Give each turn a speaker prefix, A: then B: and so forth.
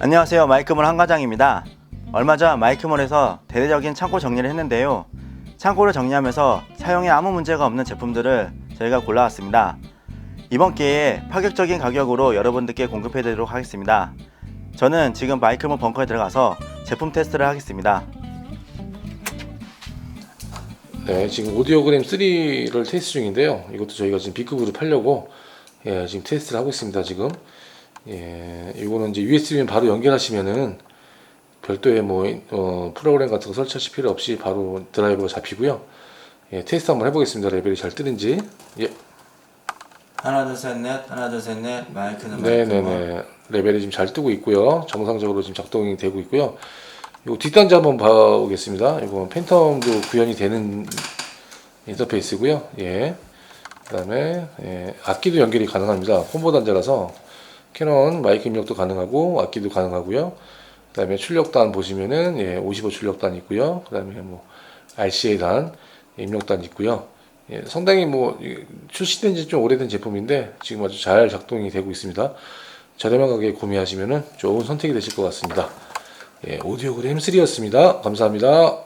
A: 안녕하세요. 마이크몰 한과장입니다. 얼마 전 마이크몰에서 대대적인 창고 정리를 했는데요. 창고를 정리하면서 사용에 아무 문제가 없는 제품들을 저희가 골라왔습니다. 이번 기회에 파격적인 가격으로 여러분들께 공급해 드리도록 하겠습니다. 저는 지금 마이크몰 벙커에 들어가서 제품 테스트를 하겠습니다.
B: 네, 지금 오디오그램 3를 테스트 중인데요. 이것도 저희가 지금 B급으로 팔려고 예, 지금 테스트를 하고 있습니다. 지금 예, 이거는 이제 USB면 바로 연결하시면은 별도의 뭐 어, 프로그램 같은 거 설치하실 필요 없이 바로 드라이버가 잡히고요. 예, 테스트 한번 해보겠습니다. 레벨이 잘 뜨는지. 예,
A: 하나 둘셋넷 하나 둘셋넷 마이크는
B: 네네네. 레벨이 지금 잘 뜨고 있고요. 정상적으로 지금 작동이 되고 있고요. 요 뒷단지 한번 봐보겠습니다. 이거 팬텀도 구현이 되는 인터페이스고요. 예. 그다음에 예, 악기도 연결이 가능합니다. 콤보 단자라서 캐논 마이크 입력도 가능하고 악기도 가능하고요. 그 다음에 출력단 보시면은 예, 55 출력단 있고요. 그 다음에 뭐 RCA단 입력단 있고요. 예, 상당히 뭐 출시된 지 좀 오래된 제품인데 지금 아주 잘 작동이 되고 있습니다. 저렴한 가격에 구매하시면은 좋은 선택이 되실 것 같습니다. 예, 오디오 그램 3였습니다. 감사합니다.